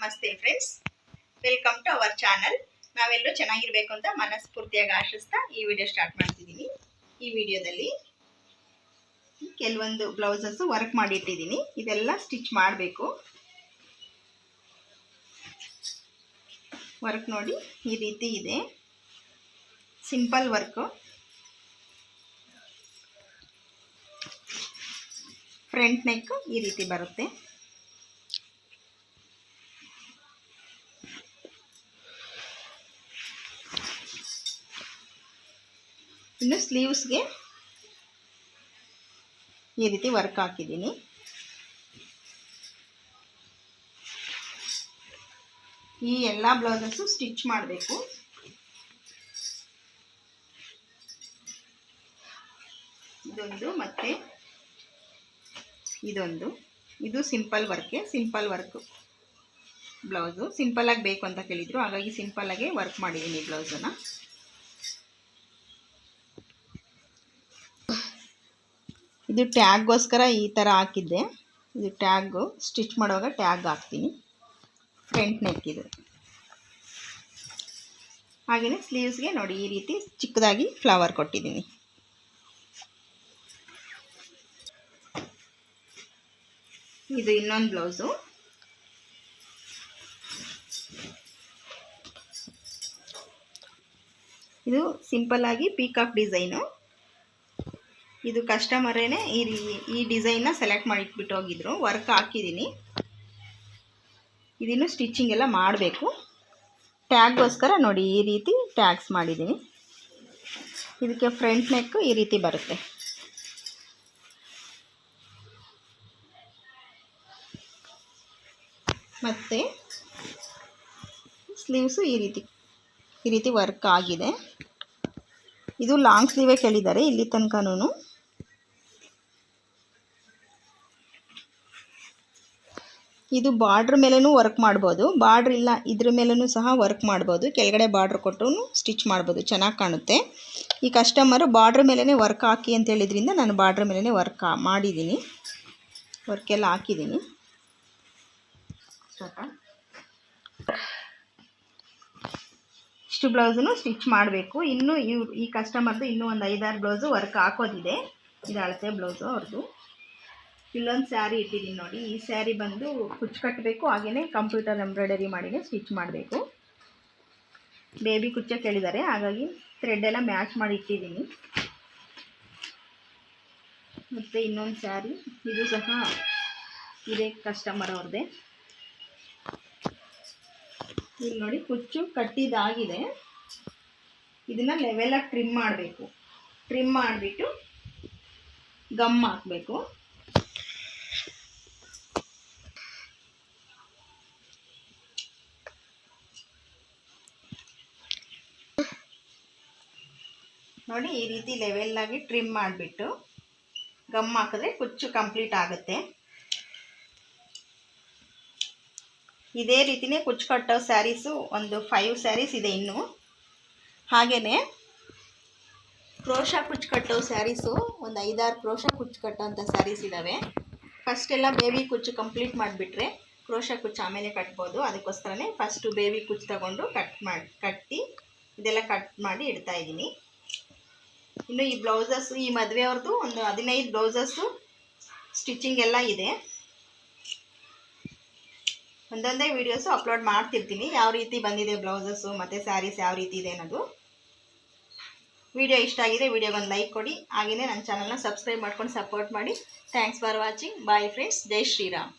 ನಮಸ್ತೆ friends welcome to our channel ನಾವೆಲ್ಲರೂ ಚೆನ್ನಾಗಿರ್ಬೇಕು ಅಂತ ಮನಸ್ಫೂರ್ತಿಯಾಗಿ ಆಶಿಸ್ತಾ ಈ ವಿಡಿಯೋ ಸ್ಟಾರ್ಟ್ ಮಾಡ್ತಿದ್ದೀನಿ. ಈ ವಿಡಿಯೋದಲ್ಲಿ ಕೆಲವೊಂದು ಬ್ಲೌಸಸ್ಸು ವರ್ಕ್ ಮಾಡಿಟ್ಟಿದ್ದೀನಿ. ಇದೆಲ್ಲ ಸ್ಟಿಚ್ ಮಾಡಬೇಕು. ವರ್ಕ್ ನೋಡಿ ಈ ರೀತಿ ಇದೆ. ಸಿಂಪಲ್ ವರ್ಕು ಫ್ರಂಟ್ ನೆಕ್ ಈ ರೀತಿ ಬರುತ್ತೆ. ಇನ್ನು ಸ್ಲೀವ್ಸ್ಗೆ ಈ ರೀತಿ ವರ್ಕ್ ಹಾಕಿದ್ದೀನಿ. ಈ ಎಲ್ಲ ಬ್ಲೌಸಸ್ಸು ಸ್ಟಿಚ್ ಮಾಡಬೇಕು. ಇದೊಂದು ಮತ್ತು ಇದೊಂದು. ಇದು ಸಿಂಪಲ್ ವರ್ಕೆ ಸಿಂಪಲ್ ವರ್ಕು ಬ್ಲೌಸು. ಆಗಿ ಬೇಕು ಅಂತ ಕೇಳಿದರು, ಹಾಗಾಗಿ ಸಿಂಪಲ್ಲಾಗೆ ವರ್ಕ್ ಮಾಡಿದ್ದೀನಿ ಬ್ಲೌಸನ್ನು. ಇದು ಟ್ಯಾಗ್ಗೋಸ್ಕರ ಈ ಥರ ಹಾಕಿದ್ದೆ. ಇದು ಟ್ಯಾಗು. ಸ್ಟಿಚ್ ಮಾಡುವಾಗ ಟ್ಯಾಗ್ ಹಾಕ್ತೀನಿ. ಫ್ರಂಟ್ ನೆಕ್ ಇದು. ಹಾಗೆಯೇ ಸ್ಲೀವ್ಸ್ಗೆ ನೋಡಿ, ಈ ರೀತಿ ಚಿಕ್ಕದಾಗಿ ಫ್ಲವರ್ ಕೊಟ್ಟಿದ್ದೀನಿ. ಇದು ಇನ್ನೊಂದು ಬ್ಲೌಸು. ಇದು ಸಿಂಪಲ್ಲಾಗಿ ಪೀಕಾಕ್ ಡಿಸೈನು. ಇದು ಕಸ್ಟಮರೇನೆ ಈ ಈ ಡಿಸೈನ್ನ ಸೆಲೆಕ್ಟ್ ಮಾಡಿಟ್ಬಿಟ್ಟು ಹೋಗಿದ್ರು. ವರ್ಕ್ ಹಾಕಿದ್ದೀನಿ ಇದನ್ನು ಸ್ಟಿಚಿಂಗ್ ಎಲ್ಲ ಮಾಡಬೇಕು. ಟ್ಯಾಗ್ಗೋಸ್ಕರ ನೋಡಿ, ಈ ರೀತಿ ಟ್ಯಾಗ್ಸ್ ಮಾಡಿದ್ದೀನಿ ಇದಕ್ಕೆ ಫ್ರಂಟ್ ನೆಕ್ ಈ ರೀತಿ ಬರುತ್ತೆ. ಮತ್ತು ಸ್ಲೀವ್ಸು ಈ ರೀತಿ ಈ ರೀತಿ ವರ್ಕ್ ಆಗಿದೆ. ಇದು ಲಾಂಗ್ ಸ್ಲೀವೇ ಕೇಳಿದ್ದಾರೆ, ಇಲ್ಲಿ ತನಕನೂ ಇದು ಬಾರ್ಡ್ರ್ ಮೇಲೂ ವರ್ಕ್ ಮಾಡ್ಬೋದು. ಬಾರ್ಡ್ರ್ ಇಲ್ಲ ಇದ್ರ ಮೇಲೂ ಸಹ ವರ್ಕ್ ಮಾಡ್ಬೋದು. ಕೆಳಗಡೆ ಬಾರ್ಡ್ರ್ ಕೊಟ್ಟು ಸ್ಟಿಚ್ ಮಾಡ್ಬೋದು. ಚೆನ್ನಾಗಿ ಕಾಣುತ್ತೆ. ಈ ಕಸ್ಟಮರು ಬಾರ್ಡ್ರ್ ಮೇಲೇ ವರ್ಕ್ ಹಾಕಿ ಅಂತ ಹೇಳಿದ್ರಿಂದ ನಾನು ಬಾರ್ಡ್ರ್ ಮೇಲೇ ವರ್ಕ್ ಮಾಡಿದ್ದೀನಿ. ವರ್ಕೆಲ್ಲ ಹಾಕಿದ್ದೀನಿ. ಇಷ್ಟು ಬ್ಲೌಸನ್ನು ಸ್ಟಿಚ್ ಮಾಡಬೇಕು. ಇನ್ನೂ ಇವ್ರು ಈ ಕಸ್ಟಮರ್ದು ಇನ್ನೂ ಒಂದು ಐದಾರು ಬ್ಲೌಸು ವರ್ಕ್ ಹಾಕೋದಿದೆ. ಇದು ಅಳತೆ ಬ್ಲೌಸು ಅವ್ರದ್ದು ಇಲ್ಲೊಂದು ಸ್ಯಾರಿ ಇಟ್ಟಿದ್ದೀನಿ ನೋಡಿ. ಈ ಸ್ಯಾರಿ ಬಂದು ಕುಚ್ಚು ಕಟ್ಟಬೇಕು ಹಾಗೆಯೇ ಕಂಪ್ಯೂಟರ್ ಎಂಬ್ರಾಯ್ಡರಿ ಮಾಡಿನೇ ಸ್ಟಿಚ್ ಮಾಡಬೇಕು. ಬೇಬಿ ಕುಚ್ಚ ಕೇಳಿದ್ದಾರೆ, ಹಾಗಾಗಿ ಥ್ರೆಡ್ ಎಲ್ಲ ಮ್ಯಾಚ್ ಮಾಡಿ ಇಟ್ಟಿದ್ದೀನಿ. ಮತ್ತು ಇನ್ನೊಂದು ಸ್ಯಾರಿ, ಇದು ಸಹ ಇದೇ ಕಸ್ಟಮರ್ ಅವ್ರದ್ದೇ ಇಲ್ಲಿ ನೋಡಿ ಕುಚ್ಚು ಕಟ್ಟಿದಾಗಿದೆ. ಇದನ್ನು ಲೆವೆಲಾಗಿ ಟ್ರಿಮ್ ಮಾಡಬೇಕು. ಟ್ರಿಮ್ ಮಾಡಿಬಿಟ್ಟು ಗಮ್ ಹಾಕಬೇಕು. ನೋಡಿ ಈ ರೀತಿ ಲೆವೆಲ್ಲಾಗಿ ಟ್ರಿಮ್ ಮಾಡಿಬಿಟ್ಟು ಗಮ್ ಹಾಕಿದ್ರೆ ಕುಚ್ಚು ಕಂಪ್ಲೀಟ್ ಆಗುತ್ತೆ. ಇದೇ ರೀತಿಯೇ ಕುಚ್ಚು ಕಟ್ಟೋ ಸ್ಯಾರೀಸು ಒಂದು ಫೈವ್ ಸ್ಯಾರೀಸ್ ಇದೆ ಇನ್ನು. ಹಾಗೆಯೇ ಕ್ರೋಶ ಕುಚ್ಚು ಕಟ್ಟೋ ಸ್ಯಾರೀಸು ಒಂದು ಐದಾರು ಕ್ರೋಶ ಕುಚ್ಚು ಕಟ್ಟೋಂಥ ಸ್ಯಾರೀಸ್ ಇದ್ದಾವೆ ಫಸ್ಟೆಲ್ಲ ಬೇಬಿ ಕುಚ್ಚು ಕಂಪ್ಲೀಟ್ ಮಾಡಿಬಿಟ್ರೆ ಕ್ರೋಶ ಕುಚ್ಚು ಆಮೇಲೆ ಕಟ್ಬೋದು. ಅದಕ್ಕೋಸ್ಕರನೇ ಫಸ್ಟು ಬೇಬಿ ಕುಚ್ಚು ತಗೊಂಡು ಕಟ್ ಮಾಡಿ, ಕಟ್ಟಿ ಇದೆಲ್ಲ ಕಟ್ ಮಾಡಿ ಇಡ್ತಾ ಇದ್ದೀನಿ. ಇನ್ನು ಈ ಬ್ಲೌಸಸ್ಸು, ಈ ಮದುವೆಯವ್ರದ್ದು ಒಂದು ಹದಿನೈದು ಬ್ಲೌಸಸ್ಸು, ಸ್ಟಿಚಿಂಗ್ ಎಲ್ಲ ಇದೆ. ಒಂದೊಂದೇ ವೀಡಿಯೋಸು ಅಪ್ಲೋಡ್ ಮಾಡ್ತಿರ್ತೀನಿ. ಯಾವ ರೀತಿ ಬಂದಿದೆ ಬ್ಲೌಸಸ್ಸು, ಮತ್ತು ಸ್ಯಾರೀಸ್ ಯಾವ ರೀತಿ ಇದೆ ಅನ್ನೋದು. ವಿಡಿಯೋ ಇಷ್ಟ ಆಗಿದೆ, ವಿಡಿಯೋಗೊಂದು ಲೈಕ್ ಕೊಡಿ. ಹಾಗೆಯೇ ನನ್ನ ಚಾನಲ್ನ ಸಬ್ಸ್ಕ್ರೈಬ್ ಮಾಡ್ಕೊಂಡು ಸಪೋರ್ಟ್ ಮಾಡಿ. Thanks for watching. Bye friends. Jai Shriram.